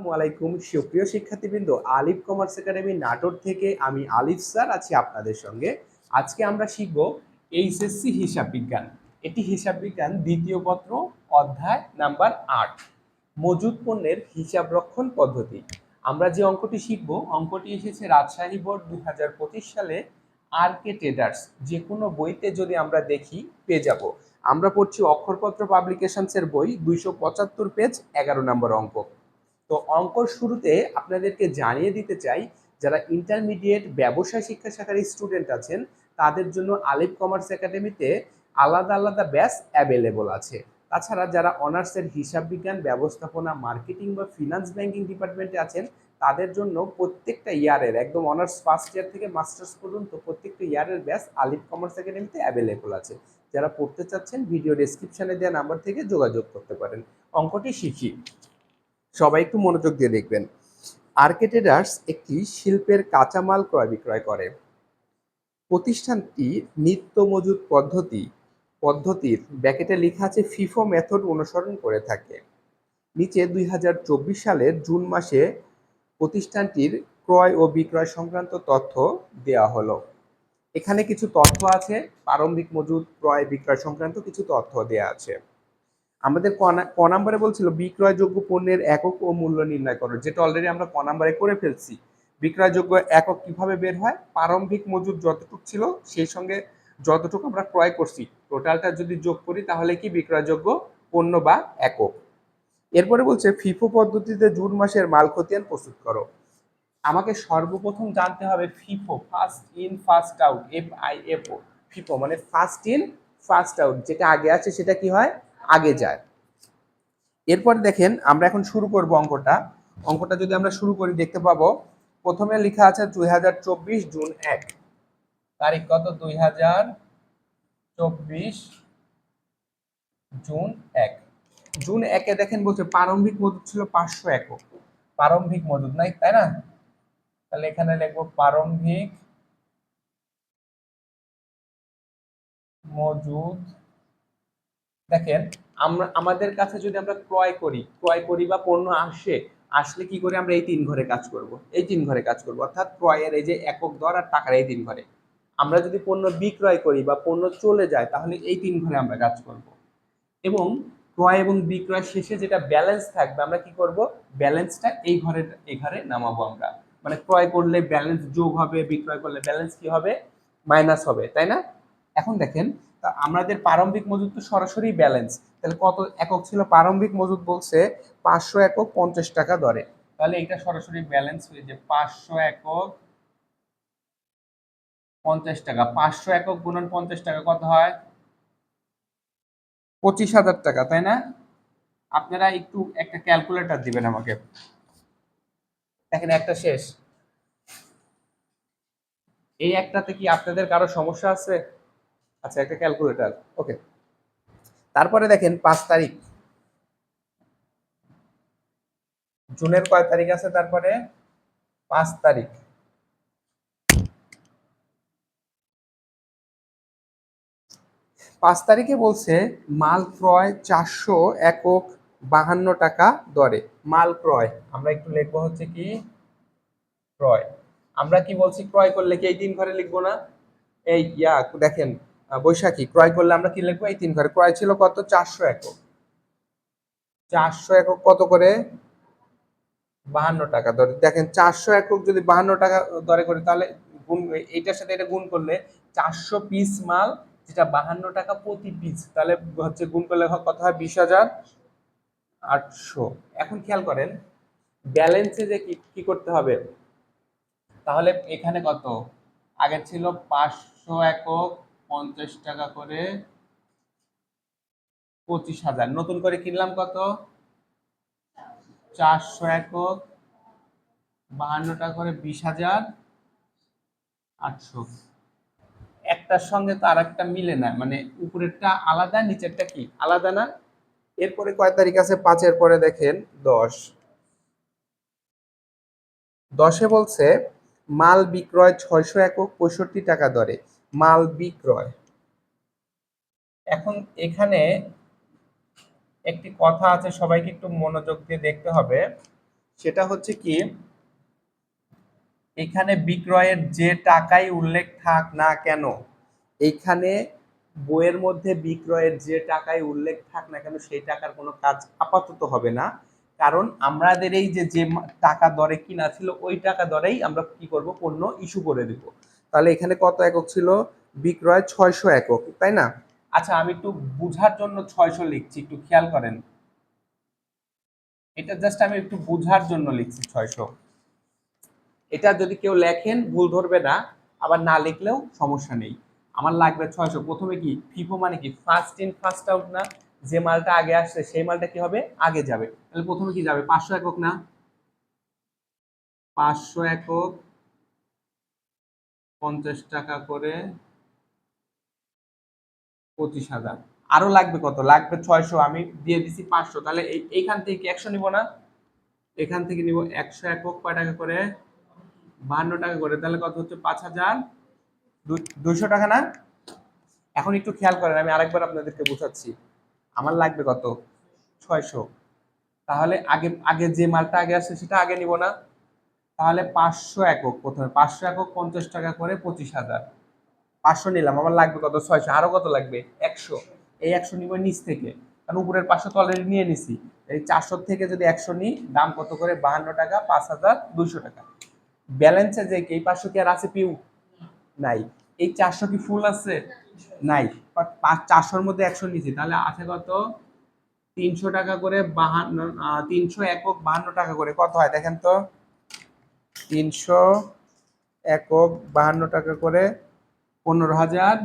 আসসালামু আলাইকুম। সুপ্রিয় শিক্ষার্থীবৃন্দ, আলিফ কমার্স একাডেমি নাটোর থেকে আমি আলিফ স্যার আছি আপনাদের সঙ্গে। আজকে আমরা শিখব এইচএসসি হিসাব বিজ্ঞান। এটি হিসাব বিজ্ঞান দ্বিতীয় পত্র, অধ্যায় নাম্বার আট মজুদ পণ্যের হিসাব রক্ষণ পদ্ধতি। আমরা যে অঙ্কটি শিখব, অঙ্কটি এসেছে রাজশাহী বোর্ড দু হাজার পঁচিশ সালে আর কে ট্রেডার্স। যে কোনো বইতে যদি আমরা দেখি, পেয়ে যাব। আমরা পড়ছি অক্ষরপত্র পাবলিকেশনসের বই, দুইশো পঁচাত্তর পেজ, এগারো নম্বর অঙ্ক। তো অঙ্কর শুরুতে আপনাদেরকে জানিয়ে দিতে চাই, যারা ইন্টারমিডিয়েট ব্যবসায় শিক্ষা শাখার স্টুডেন্ট আছেন, তাদের জন্য আলিফ কমার্স একাডেমিতে আলাদা আলাদা ব্যাচ অ্যাভেলেবল আছে। তাছাড়া যারা অনার্সের হিসাব বিজ্ঞান ব্যবস্থাপনা মার্কেটিং বা ফিনান্স ব্যাংকিং ডিপার্টমেন্টে আছেন, তাদের জন্য প্রত্যেকটা ইয়ারের একদম অনার্স ফার্স্ট ইয়ার থেকে মাস্টার্স পর্যন্ত প্রত্যেকটা ইয়ারের ব্যাচ আলিফ কমার্স একাডেমিতে অ্যাভেলেবল আছে। যারা পড়তে চাচ্ছেন ভিডিও ডেসক্রিপশনে দেওয়া নাম্বার থেকে যোগাযোগ করতে পারেন। অঙ্কটি শিখি। সবাই একটু মনোযোগ দিয়ে দেখবেন। আরকে ট্রেডার্স একটি শিল্পের কাঁচামাল ক্রয় বিক্রয় করে। প্রতিষ্ঠানটি নিত্য মজুদ পদ্ধতি, পদ্ধতির ব্যাকেটে লেখা আছে, ফিফো মেথড অনুসরণ করে থাকে। নিচে দুই হাজার চব্বিশ সালের জুন মাসে প্রতিষ্ঠানটির ক্রয় ও বিক্রয় সংক্রান্ত তথ্য দেওয়া হলো। এখানে কিছু তথ্য আছে, প্রারম্ভিক মজুদ ক্রয় বিক্রয় সংক্রান্ত কিছু তথ্য দেওয়া আছে। আমাদের ক নাম্বারে বলছিল, বিক্রয়যোগ্য পণ্যের একক ও মূল্য নির্ণয় করো, যেটা অলরেডি আমরা ক নাম্বারে করে ফেলছি। বিক্রয়যোগ্য একক কীভাবে বের হয়? প্রারম্ভিক মজুদ যতটুকু ছিল, সেই সঙ্গে যতটুকু আমরা ক্রয় করছি। টোটালটা যদি যোগ করি, তাহলে কি বিক্রয়যোগ্য পণ্য বা একক? এরপরে বলছে, ফিফো পদ্ধতিতে জুন মাসের মাল খতিয়ান প্রস্তুত করো। আমাকে সর্বপ্রথম জানতে হবে FIFO, first in, first out, F I F O. FIFO মানে ফার্স্ট ইন, ফার্স্ট আউট, যেটা আগে আছে সেটা কি হয়? আগে যায়। এরপর দেখেন আমরা এখন শুরু করব অঙ্কটা। অঙ্কটা যদি আমরা শুরু করি, দেখতে পাবো প্রথমে লেখা আছে দুই হাজার চব্বিশ জুন এক। তারিখ কত? দুই হাজার চব্বিশ জুন এক। জুন একে দেখেন বলছে প্রারম্ভিক মজুদ ছিল পাঁচশো একক। প্রারম্ভিক মজুদ, নাই? তাই না? তাহলে এখানে লিখব প্রারম্ভিক মজুদ দেখেন, আমরা, আমাদের কাছে যদি আমরা ক্রয় করি ক্রয় করি বা পণ্য আসে, আসলে কি করে আমরা এই তিন ঘরে কাজ করব? এই তিন ঘরে কাজ করব। অর্থাৎ ক্রয়ের এই যে একক দর আর টাকার এই তিন ঘরে। আমরা যদি পণ্য বিক্রয় করি বা পণ্য চলে যায়, তাহলে এই তিন ঘরে আমরা কাজ করব। এবং ক্রয় এবং বিক্রয় শেষে যেটা ব্যালেন্স থাকবে, আমরা কি করব? ব্যালেন্সটা এই ঘরে এই ঘরে নামাবো আমরা। মানে ক্রয় করলে ব্যালেন্স যোগ হবে, বিক্রয় করলে ব্যালেন্স কি হবে? মাইনাস হবে, তাই না? এখন দেখেন তা আমাদের প্রারম্ভিক মজুদ তো সরাসরি ব্যালেন্স তাহলে কত একক ছিল? প্রারম্ভিক মজুদ বলছে পাঁচশো একক পঞ্চাশ টাকা দরে। তাহলে এটা সরাসরি ব্যালেন্স হয়ে যে পাঁচশো একক পঞ্চাশ টাকা। পাঁচশো একক গুণন পঞ্চাশ টাকা কত হয়? পঁচিশ হাজার টাকা, তাই না? আপনারা একটু একটা ক্যালকুলেটর দিবেন আমাকে। দেখেন একটা শেষ। এই একটাতে কি আপনাদের কারও সমস্যা আছে? আচ্ছা একটা ক্যালকুলেটার ওকে তারপরে দেখেন পাঁচ তারিখ। জুনের কয় তারিখ আছে তারপরে? পাঁচ তারিখ। পাঁচ তারিখে বলছে, মাল ক্রয় চারশো একক বাহান্ন টাকা দরে। মাল ক্রয়। আমরা একটু লিখব হচ্ছে কি? ক্রয়। আমরা কি বলছি ক্রয় করলে কি এই তিন ঘরে লিখব না? এই, ইয়া, দেখেন বৈশাখী। ক্রয় করলে আমরা কি লিখব? এই তিন ঘরে ক্রয় ছিল কত? চারশো একক। চারশো একক কত করে? বাহান্ন টাকা দরে। দেখেন, চারশো একক যদি বাহান্ন টাকা দরে করে, তাহলে গুণ, এইটার সাথে এটা গুণ করলে চারশো পিস মাল, যেটা বাহান্ন টাকা প্রতি পিস তাহলে হচ্ছে গুণ করলে কত হয়? বিশ হাজার আটশো। এখন খেয়াল করেন ব্যালেন্সে যে কি কি করতে হবে? তাহলে এখানে কত? আগে ছিল পাঁচশো একক পঞ্চাশ টাকা করে পঁচিশ হাজার। নতুন করে কিনলাম কত? চারশো একক, বাহান্ন টাকা করে বিশ হাজার, আটশো। একটার সঙ্গে তো আর একটা মিলে না মানে উপরেরটা আলাদা, নিচেরটা কি? আলাদা না? এরপরে কয় তারিখ আছে? পাঁচের পরে দেখেন, দশ। দশে বলছে, মাল বিক্রয় ছয়শো একক পঁয়ষট্টি টাকা দরে। মাল বিক্রয়। এখন এখানে একটি কথা আছে, সবাইকে একটু মনোযোগ দিয়ে দেখতে হবে। সেটা হচ্ছে কি, এখানে বিক্রয়ের যে টাকাই উল্লেখ থাক না কেন এইখানে বইয়ের মধ্যে বিক্রয়ের যে টাকায় উল্লেখ থাক না কেন, সেই টাকার কোনো কাজ আপাতত হবে না। কারণ আমাদের এই যে যে টাকা দরে কিনা ছিল, ওই টাকা দরেই আমরা কি করব? পণ্য ইস্যু করে দেব। তাহলে এখানে কত একক ছিল? বিক্রয় ছয়শো একক, তাই না? আচ্ছা আমি একটু বুঝার জন্য ছয়শো লিখছি, একটু খেয়াল করেন। এটা জাস্ট আমি একটু বুঝার জন্য লিখছি ছয়শো। এটা যদি কেউ লেখেন, ভুল ধরবে না, আবার না লিখলেও সমস্যা নেই। আমার লাগবে ছয়শো। প্রথমে কি? ফিফো মানে কি? ফার্স্ট ইন ফার্স্ট আউট না? যে মালটা আগে আসছে, সেই মালটা কি হবে? আগে যাবে। তাহলে প্রথমে কি যাবে? পাঁচশো একক না? পাঁচশো একক পঞ্চাশ টাকা করে পঁচিশ হাজার। আরও লাগবে কত? লাগবে ছয়শো, আমি দিয়ে দিছি পাঁচশো। তাহলে এই- এইখান থেকে একশো নিব না? এখান থেকে নিব একশো একক কয় টাকা করে? বাহান্ন টাকা করে। তাহলে কত হচ্ছে? পাঁচ হাজার। দুইশো টাকা না? এখন একটু খেয়াল করেন, আমি আরেকবার আপনাদেরকে বোঝাচ্ছি। আমার লাগবে কত? ছয়শো। তাহলে আগে আগে যে মালটা আগে আসছে, সেটা আগে নিব না? তাহলে পাঁচশো একক প্রথমে, পাঁচশো একক পঞ্চাশ টাকা করে পঁচিশ হাজার। পাঁচশো নিলাম, আমার লাগবে কত? ছয়শো আরও কত লাগবে? একশো। এই একশো নিব নিচ থেকে, কারণ উপরের পাঁচশো তো অলরেডি নিয়ে নিছি। এই চারশো থেকে যদি একশো নিই, দাম কত করে? বাহান্ন টাকা, পাঁচ হাজার দুশো টাকা। ব্যালেন্সে যে এই পাঁচশো কি আর আছে পিউ? নাই। এই চারশো কি ফুল আছে? নাই। চারশোর মধ্যে একশো নিয়েছি তাহলে আছে কত? তিনশো টাকা করে বাহান্ন তিনশো একক বাহান্ন টাকা করে। কত হয় দেখেন তো? তিনশো একক বাহান্ন টাকা করে পনেরো হাজার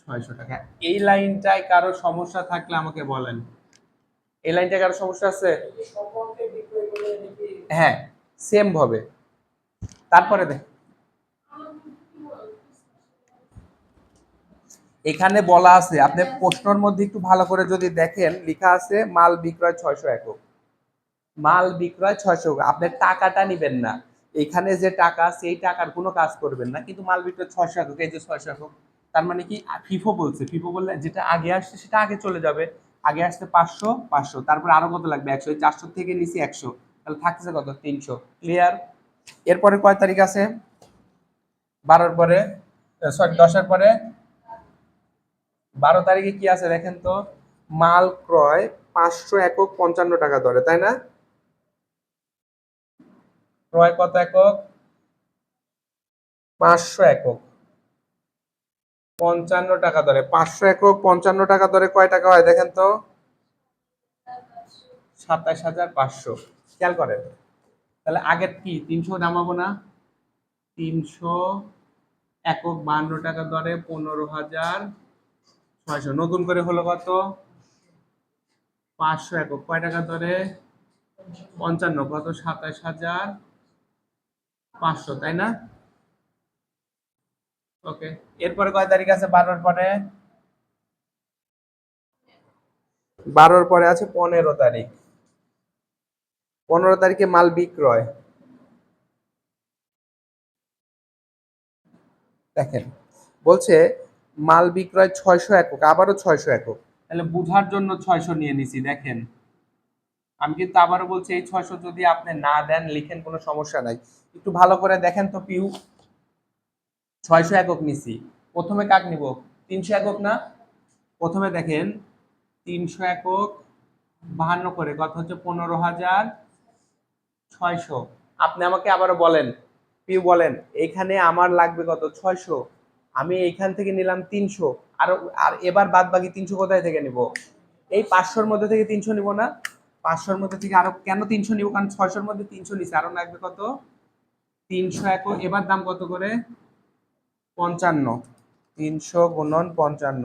ছয়শো টাকা। এই লাইনটায় কারও সমস্যা থাকলে আমাকে বলেন। এই লাইনটায় কারও সমস্যা আছে? হ্যাঁ সেম ভাবে। তারপরে দেখ। এখানে বলা আছে, আপনি প্রশ্নর মধ্যে একটু ভালো করে যদি দেখেন, লেখা আছে মাল বিক্রয় ছয়শো একক। মাল বিক্রয় ছয়শো আপনি টাকাটা নিবেন না। এখানে যে টাকা, সেই টাকার কোনো কাজ করবেন না। কিন্তু মাল বিক্রয় ছয়শো একক এই যে ছয়শো তার মানে কি? ফিফো বলছে। ফিফো বললে যেটা আগে আসছে, সেটা আগে চলে যাবে। আগে আসছে পাঁচশো পাঁচশো। তারপর আরও কত লাগবে? একশো। চারশো থেকে নিচে একশো। তাহলে থাকছে কত? তিনশো। ক্লিয়ার এরপরে কয় তারিখ আছে? বারোর পরে সরি দশের পরে। বারো তারিখে কি আছে দেখেন তো? মাল ক্রয় পাঁচশো একক পঞ্চান্ন টাকা দরে তাই না? ক্রয় কত একক? পাঁচশো একক। পঞ্চান্ন টাকা দরে। পাঁচশো একক, পঞ্চান্ন টাকা দরে কয় টাকা হয় দেখেন তো? সাতাশ হাজার পাঁচশো। খেয়াল করেন। তাহলে আগের কি? তিনশো নামাবো না? তিনশো একক বান্ন টাকা দরে পনেরো হাজার ছয়শো। নতুন করে হলো কত? পাঁচশো একক। কয় টাকা দরে? পঞ্চান্ন। কত? সাতাশ হাজার পাঁচশো তাই না? ওকে। এরপরে কয় তারিখ আছে? বারোর পরে? বারোর পরে আছে পনেরো তারিখ। পনেরো তারিখে মাল বিক্রয়। দেখেন বলছে মাল বিক্রয় ছয়শো একক আবারও ছয়শো একক। তাহলে বুঝার জন্য ছয়শো নিয়ে নিছি দেখেন। আমি কিন্তু আবারও বলছি, এই ছয়শো যদি আপনি না দেন, লিখেন কোনো সমস্যা নাই। একটু ভালো করে দেখেন তো পিউ। ছয়শো একক নিছি। প্রথমে কাক নিব? তিনশো একক না? প্রথমে দেখেন, তিনশো একক বাহান্ন করে, কত হচ্ছে? পনেরো হাজার ছয়শো। আপনি আমাকে আবারও বলেন, পিউ বলেন, এখানে আমার লাগবে কত? ছয়শো। আমি এইখান থেকে নিলাম তিনশো। আর আর এবার বাদ বাকি তিনশো কোথায় থেকে নিব? এই পাঁচশোর মধ্যে থেকে তিনশো নিব না? পাঁচশোর মধ্যে থেকে আরও কেন তিনশো নিব? কারণ ছয়শোর মধ্যে তিনশো নিছে। আরও লাগবে কত? তিনশো এক এবার দাম কত করে? পঞ্চান্ন। তিনশো গুণন পঞ্চান্ন।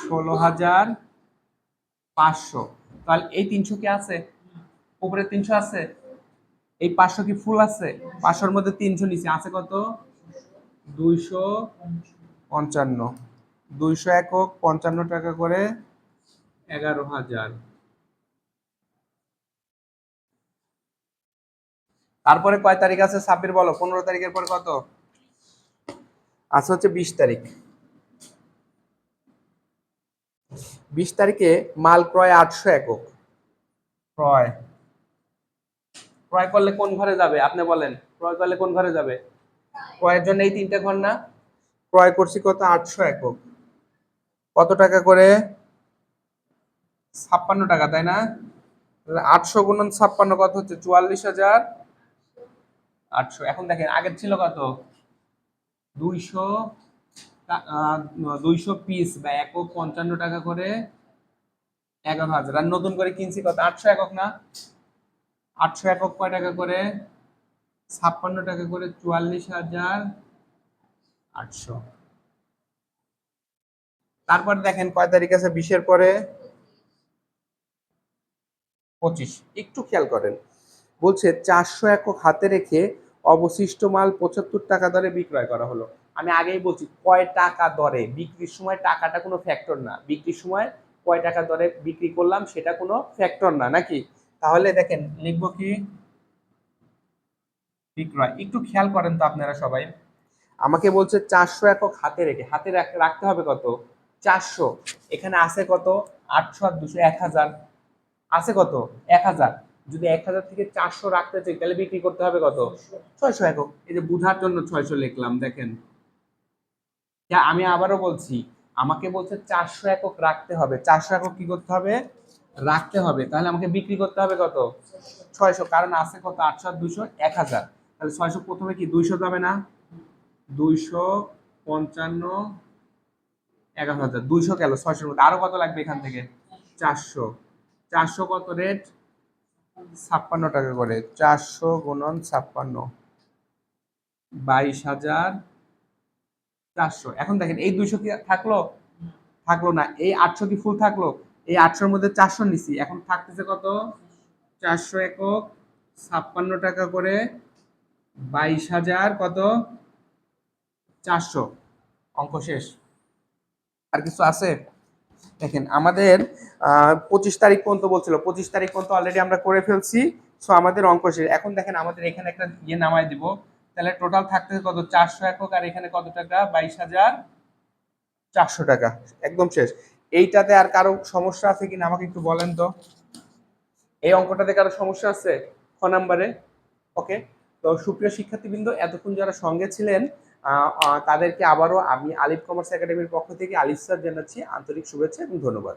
ষোলো হাজার পাঁচশো। তাহলে এই তিনশো কি আছে? উপরে তিনশো আছে? এই পাঁচশো কি ফুল আছে? পাঁচশোর মধ্যে তিনশো নিচে আছে কত? দুইশো পঞ্চান্ন। দুইশো একক পঞ্চান্ন টাকা করে এগারো হাজার। তারপরে কয় তারিখ আছে? ছাব্বির বলো পনেরো তারিখের পর কত? আছে হচ্ছে বিশ তারিখ। বিশ তারিখে মাল ক্রয় আটশো একক। ক্রয়। ক্রয় করলে কোন ঘরে যাবে? আপনি বলেন ক্রয় করলে কোন ঘরে যাবে? ক্রয়ের জন্য এই তিনটা ঘর না? ক্রয় করছি কত? আটশো একক। কত টাকা করে? ছাপ্পান্ন টাকা, তাই না? আটশো গুণন ছাপ্পান্ন কত হচ্ছে? চুয়াল্লিশ হাজার আটশো। এখন দেখেন, আগের ছিল কত? দুইশো দুইশো পিস বা একক পঞ্চান্ন টাকা করে এগারো হাজার। আর নতুন করে কিনছি কত? আটশো একক না? আটশো একক কয় টাকা করে? ছাপ্পান্ন টাকা করে চুয়াল্লিশ হাজার আটশো। তারপর দেখেন, কয় তারিখ আছে? বিশের পরে পঁচিশ, একটু খেয়াল করেন। বলছে, চারশো একক হাতে রেখে অবশিষ্ট মাল পঁচাত্তর টাকা দরে বিক্রয় করা হলো। আমি আগেই বলছি, কয় টাকা দরে? বিক্রির সময় টাকাটা কোনো ফ্যাক্টর না। বিক্রির সময় কয় টাকা দরে বিক্রি করলাম, সেটা কোনো ফ্যাক্টর না, নাকি? তাহলে দেখেন, লিখব কি? বিক্রয়। একটু খেয়াল করেন তো আপনারা সবাই। আমাকে বলছে, চারশো একক হাতে রেখে। হাতে রাখতে হবে কত? চারশো। এখানে আছে কত? আটশো আর দুশো, এক হাজার। আছে কত? এক হাজার। যদি এক হাজার থেকে চারশো রাখতে চাই, তাহলে বিক্রি করতে হবে কত? ছয়শো একক। এই যে বুঝার জন্য ছয়শো লিখলাম, দেখেন। হ্যাঁ আমি আবারও বলছি, আমাকে বলছে চারশো একক রাখতে হবে। চারশো একক কি করতে হবে? রাখতে হবে। তাহলে আমাকে বিক্রি করতে হবে কত? ছয়শো। কারণ আছে কত? আটশো দুশো এক হাজার। তাহলে ছয়শো প্রথমে কি দুইশো যাবে না? দুইশো পঞ্চান্ন, এগারো হাজার। দুইশো গেল ছয়শোর মধ্যে। আরও কত লাগবে এখান থেকে? চারশো। চারশো কত রেট ছাপ্পান্ন টাকা করে। চারশো গুণন ছাপ্পান্ন। বাইশ হাজার চারশো। এখন দেখেন এই দুইশো কি থাকল? থাকল না। এই আটশো কি ফুল থাকল? এই আটশোর মধ্যে চারশো নিছি। এখন থাকতেছে কত? চারশো একক ছাপ্পান্ন টাকা করে বাইশ হাজার কত? চারশো। অঙ্ক শেষ। আর কিছু আছে? দেখেন, আমাদের পঁচিশ তারিখ পর্যন্ত বলছিল, পঁচিশ তারিখ পর্যন্ত অলরেডি আমরা করে ফেলছি সো আমাদের অঙ্ক শেষ। এখন দেখেন, আমাদের এখানে একটা ইয়ে নামাই দিব, তাহলে টোটাল থাকতে কত? চারশো একক, আর এখানে কত টাকা? বাইশ হাজার চারশো টাকা, একদম শেষ। এইটাতে আর কারও সমস্যা আছে কিনা আমাকে একটু বলেন তো। এই অঙ্কটাতে কারও সমস্যা আছে? খ নাম্বারে? ওকে তো সুপ্রিয় শিক্ষার্থীবৃন্দ, এতক্ষণ যারা সঙ্গে ছিলেন তাদেরকে আবারও আমি আলিফ কমার্স একাডেমির পক্ষ থেকে আলিফ স্যার জানাচ্ছি আন্তরিক শুভেচ্ছা এবং ধন্যবাদ।